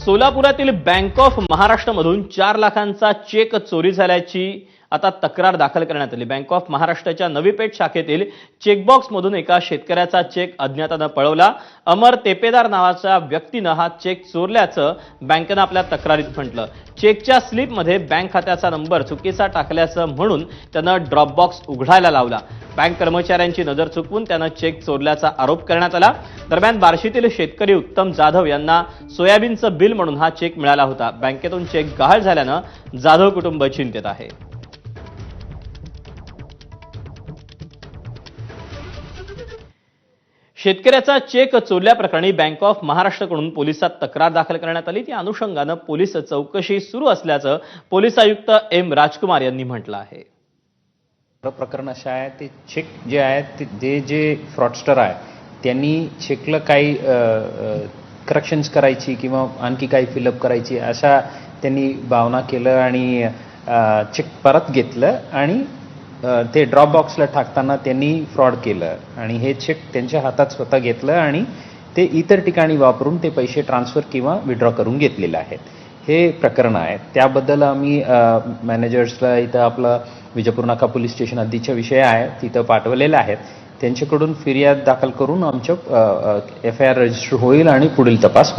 सोलापुरातील bank of महाराष्ट्रमधून चार लाखांचा check चोरी झाल्याची आता तक्रार दाखल करण्यात आली. बँक ऑफ महाराष्ट्राच्या नवी पेठ शाखेतील चेकबॉक्समधून एका शेतकऱ्याचा चेक अज्ञातानं पळवला. अमर तेपेदार नावाच्या व्यक्तीनं हा चेक चोरल्याचं बँकेनं आपल्या तक्रारीत म्हटलं. चेकच्या स्लिपमध्ये बँक खात्याचा नंबर चुकीचा टाकल्याचं म्हणून त्यानं ड्रॉपबॉक्स उघडायला लावला. बँक कर्मचाऱ्यांची नजर चुकवून त्यानं चेक चोरल्याचा आरोप करण्यात आला. दरम्यान बार्शीतील शेतकरी उत्तम जाधव यांना सोयाबीनचं बिल म्हणून हा चेक मिळाला होता. बँकेतून चेक गहाळ झाल्यानं जाधव कुटुंब चिंतेत आहे. शेतकऱ्याचा चेक चोरल्याप्रकरणी बँक ऑफ महाराष्ट्रकडून पोलिसात तक्रार दाखल करण्यात आली. त्या अनुषंगानं पोलीस चौकशी सुरू असल्याचं पोलीस आयुक्त एम राजकुमार यांनी म्हटलं आहे. प्रकरण असं आहे ते चेक जे आहे ते जे जे फ्रॉडस्टर आहे त्यांनी चेकला काही करेक्शन्स करायची किंवा आणखी काही फिलअप करायची अशा त्यांनी भावना केलं आणि चेक परत घेतलं आणि ते ड्रॉप बॉक्सला टाकताना त्यांनी फ्रॉड केलं आणि हे चेक त्यांच्या हातात स्वतः घेतलं आणि ते इतर ठिकाणी वापरून ते पैसे ट्रान्सफर किंवा विड्रॉ करून घेतलेले आहेत. हे प्रकरण आहे. त्याबद्दल आम्ही मॅनेजर्सला इथं आपलं विजापूर नाका पोलीस स्टेशन हद्दीचे विषय आहे तिथं पाठवलेले आहेत. त्यांच्याकडून फिर्याद दाखल करून आमच्या एफ आय आर रजिस्टर होईल आणि पुढील तपास होईल.